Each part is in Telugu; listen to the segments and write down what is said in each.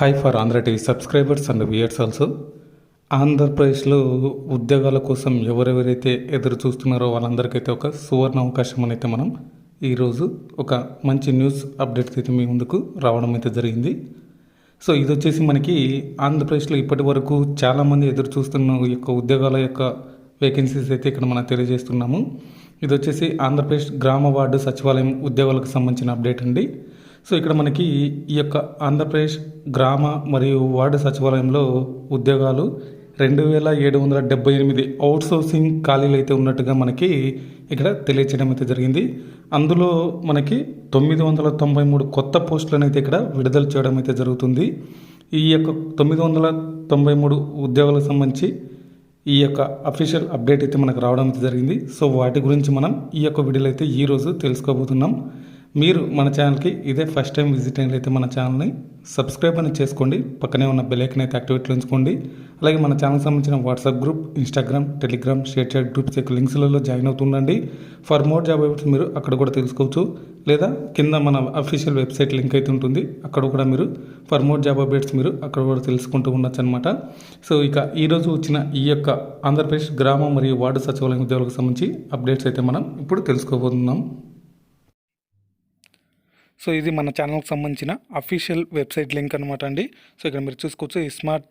Hi for Andhra TV subscribers and viewers also ఆంధ్రప్రదేశ్లో ఉద్యోగాల కోసం ఎవరెవరైతే ఎదురు చూస్తున్నారో వాళ్ళందరికైతే ఒక సువర్ణ అవకాశం అని అయితే మనం ఈరోజు ఒక మంచి న్యూస్ అప్డేట్స్ అయితే మీ ముందుకు రావడం అయితే జరిగింది. సో ఇది వచ్చేసి మనకి ఆంధ్రప్రదేశ్లో ఇప్పటి వరకు చాలామంది ఎదురు చూస్తున్న యొక్క ఉద్యోగాల యొక్క వేకెన్సీస్ అయితే ఇక్కడ మనం తెలియజేస్తున్నాము. ఇది వచ్చేసి ఆంధ్రప్రదేశ్ గ్రామ వార్డు సచివాలయం ఉద్యోగాలకు సంబంధించిన అప్డేట్ అండి. సో ఇక్కడ మనకి ఈ యొక్క ఆంధ్రప్రదేశ్ గ్రామ మరియు వార్డు సచివాలయంలో ఉద్యోగాలు రెండు వేల ఏడు వందల డెబ్బై ఎనిమిది అవుట్సోర్సింగ్ ఖాళీలు అయితే ఉన్నట్టుగా మనకి ఇక్కడ తెలియచేయడం అయితే జరిగింది. అందులో మనకి తొమ్మిది వందల తొంభై మూడు కొత్త పోస్టులను అయితే ఇక్కడ విడుదల చేయడం అయితే జరుగుతుంది. ఈ యొక్క తొమ్మిది వందల తొంభై మూడు ఉద్యోగాలకు సంబంధించి ఈ యొక్క అఫీషియల్ అప్డేట్ అయితే మనకు రావడం అయితే జరిగింది. సో వాటి గురించి మనం ఈ యొక్క వీడియోలో అయితే ఈరోజు తెలుసుకోబోతున్నాం. మీరు మన ఛానల్కి ఇదే ఫస్ట్ టైం విజిట్ అయినట్లయితే మన ఛానల్ని సబ్స్క్రైబ్ అని చేసుకోండి. పక్కనే ఉన్న బెలైకన్ అయితే యాక్టివేట్లో ఉంచుకోండి. అలాగే మన ఛానల్ సంబంధించిన WhatsApp group Instagram Telegram ShareChat groups యొక్క లింక్స్లలో జాయిన్ అవుతుండండి. ఫర్ మోర్ జాబ్ అప్డేట్స్ మీరు అక్కడ కూడా తెలుసుకోవచ్చు. లేదా కింద మన అఫీషియల్ వెబ్సైట్ లింక్ అయితే ఉంటుంది. అక్కడ కూడా మీరు ఫర్ మోర్ జాబ్ అప్డేట్స్ మీరు అక్కడ కూడా తెలుసుకుంటూ ఉండొచ్చు అనమాట సో ఇక ఈరోజు వచ్చిన ఈ యొక్క ఆంధ్రప్రదేశ్ గ్రామ మరియు వార్డు సచివాలయం ఉద్యోగులకు సంబంధించి అప్డేట్స్ అయితే మనం ఇప్పుడు తెలుసుకోబోతున్నాం. సో ఇది మన ఛానల్కి సంబంధించిన అఫీషియల్ వెబ్సైట్ లింక్ అనమాట అండి. సో ఇక్కడ మీరు చూసుకోవచ్చు ఈ smart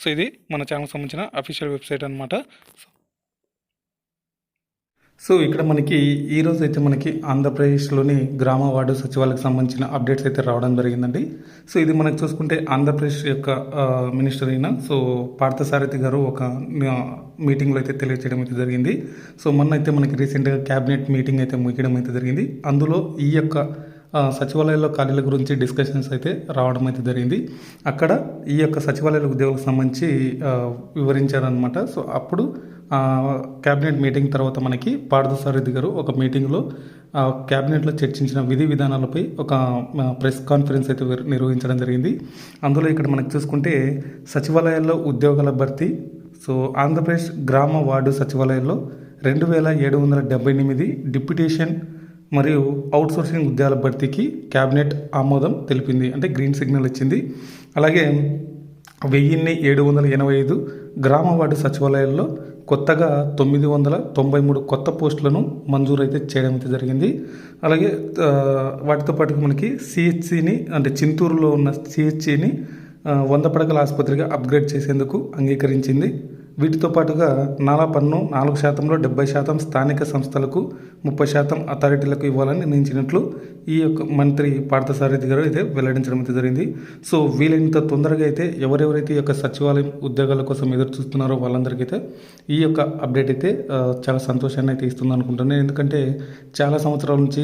సో ఇది మన ఛానల్ సంబంధించిన అఫీషియల్ వెబ్సైట్ అనమాట సో ఇక్కడ మనకి ఈరోజు అయితే మనకి ఆంధ్రప్రదేశ్లోని గ్రామ వార్డు సచివాలయకు సంబంధించిన అప్డేట్స్ అయితే రావడం జరిగిందండి. సో ఇది మనకు చూసుకుంటే ఆంధ్రప్రదేశ్ యొక్క మినిస్టర్ అయిన సో పార్థసారథి గారు ఒక మీటింగ్లో అయితే తెలియజేయడం అయితే జరిగింది. సో మొన్న అయితే మనకి రీసెంట్గా క్యాబినెట్ మీటింగ్ అయితే ముగియడం అయితే జరిగింది. అందులో ఈ యొక్క సచివాలయాల్లో ఖాళీల గురించి డిస్కషన్స్ అయితే రావడం అయితే జరిగింది. అక్కడ ఈ యొక్క సచివాలయాల ఉద్యోగులకు సంబంధించి వివరించారనమాట సో అప్పుడు క్యాబినెట్ మీటింగ్ తర్వాత మనకి పార్థసారథి గారు ఒక మీటింగ్లో క్యాబినెట్లో చర్చించిన విధి విధానాలపై ఒక ప్రెస్ కాన్ఫరెన్స్ అయితే నిర్వహించడం జరిగింది. అందులో ఇక్కడ మనకు చూసుకుంటే సచివాలయాల్లో ఉద్యోగాల భర్తీ సో ఆంధ్రప్రదేశ్ గ్రామ వార్డు సచివాలయాల్లో రెండు వేల ఏడు వందల డెబ్బై ఎనిమిది డిప్యుటేషన్ మరియు అవుట్సోర్సింగ్ ఉద్యోగాల భర్తీకి క్యాబినెట్ ఆమోదం తెలిపింది. అంటే గ్రీన్ సిగ్నల్ ఇచ్చింది. అలాగే వెయ్యిన్ని ఏడు వందల ఎనభై ఐదు గ్రామ వార్డు సచివాలయాల్లో కొత్తగా తొమ్మిది వందల తొంభై మూడు కొత్త పోస్టులను మంజూరు అయితే చేయడం అయితే జరిగింది. అలాగే వాటితో పాటు మనకి సిహెచ్సిని అంటే చింతూరులో ఉన్న సిహెచ్సిని వంద పడకల ఆసుపత్రిగా అప్గ్రేడ్ చేసేందుకు అంగీకరించింది. వీటితో పాటుగా నాలా పన్ను నాలుగు శాతంలో డెబ్బై శాతం స్థానిక సంస్థలకు ముప్పై శాతం అథారిటీలకు ఇవ్వాలని నిర్ణయించినట్లు ఈ యొక్క మంత్రి పార్థసారథి గారు అయితే వెల్లడించడం అయితే జరిగింది. సో వీలైనంత తొందరగా అయితే ఎవరెవరైతే ఈ యొక్క సచివాలయం ఉద్యోగాల కోసం ఎదురు చూస్తున్నారో వాళ్ళందరికీ అయితే ఈ యొక్క అప్డేట్ అయితే చాలా సంతోషాన్ని అయితే ఇస్తుంది అనుకుంటున్నాను. ఎందుకంటే చాలా సంవత్సరాల నుంచి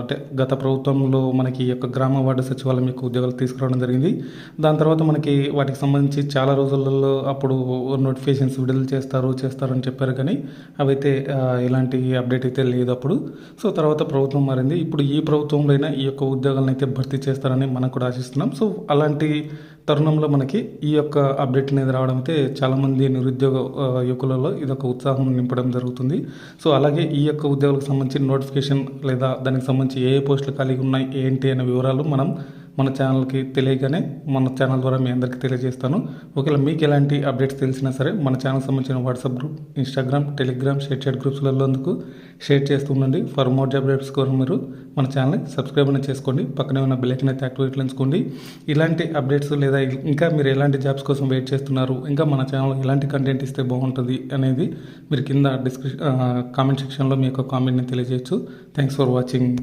అంటే గత ప్రభుత్వంలో మనకి ఈ యొక్క గ్రామ వార్డు సచివాలయం యొక్క ఉద్యోగాలు తీసుకురావడం జరిగింది. దాని తర్వాత మనకి వాటికి సంబంధించి చాలా రోజులలో అప్పుడు నోటిఫికేషన్స్ విడుదల చేస్తారు చేస్తారని చెప్పారు కానీ అవైతే ఎలాంటి అప్డేట్ అయితే లేదు అప్పుడు. సో తర్వాత ప్రభుత్వం మారింది. ఇప్పుడు ఈ ప్రభుత్వంలో అయినా ఈ యొక్క ఉద్యోగాలను అయితే భర్తీ చేస్తారని మనం కూడా ఆశిస్తున్నాం. సో అలాంటి తరుణంలో మనకి ఈ యొక్క అప్డేట్ అనేది రావడం అయితే చాలామంది నిరుద్యోగ యువకులలో ఇది ఒక ఉత్సాహం నింపడం జరుగుతుంది. సో అలాగే ఈ యొక్క ఉద్యోగాలకు సంబంధించి నోటిఫికేషన్ లేదా దానికి సంబంధించి ఏ ఏ పోస్టులు కలిగి ఉన్నాయి ఏంటి అనే వివరాలు మనం మన ఛానల్కి తెలియగానే మన ఛానల్ ద్వారా మీ అందరికీ తెలియజేస్తాను. ఒకవేళ మీకు ఎలాంటి అప్డేట్స్ తెలిసినా సరే మన ఛానల్ సంబంధించిన WhatsApp group Instagram Telegram ShareChat గ్రూప్స్లలో అందుకు షేర్ చేస్తూ ఉండండి. ఫర్ మోర్ అప్డేట్స్ కోసం మీరు మన ఛానల్ని సబ్స్క్రైబ్ అనేది చేసుకోండి. పక్కనే ఉన్న బెల్ అయితే యాక్టివేట్ ఉంచుకోండి. ఇలాంటి అప్డేట్స్ లేదా ఇంకా మీరు ఎలాంటి జాబ్స్ కోసం వెయిట్ చేస్తున్నారు ఇంకా మన ఛానల్ ఎలాంటి కంటెంట్ ఇస్తే బాగుంటుంది అనేది మీరు కింద డిస్క్రిప్ కామెంట్ సెక్షన్లో మీ యొక్క కామెంట్ని తెలియజేయచ్చు. Thanks for watching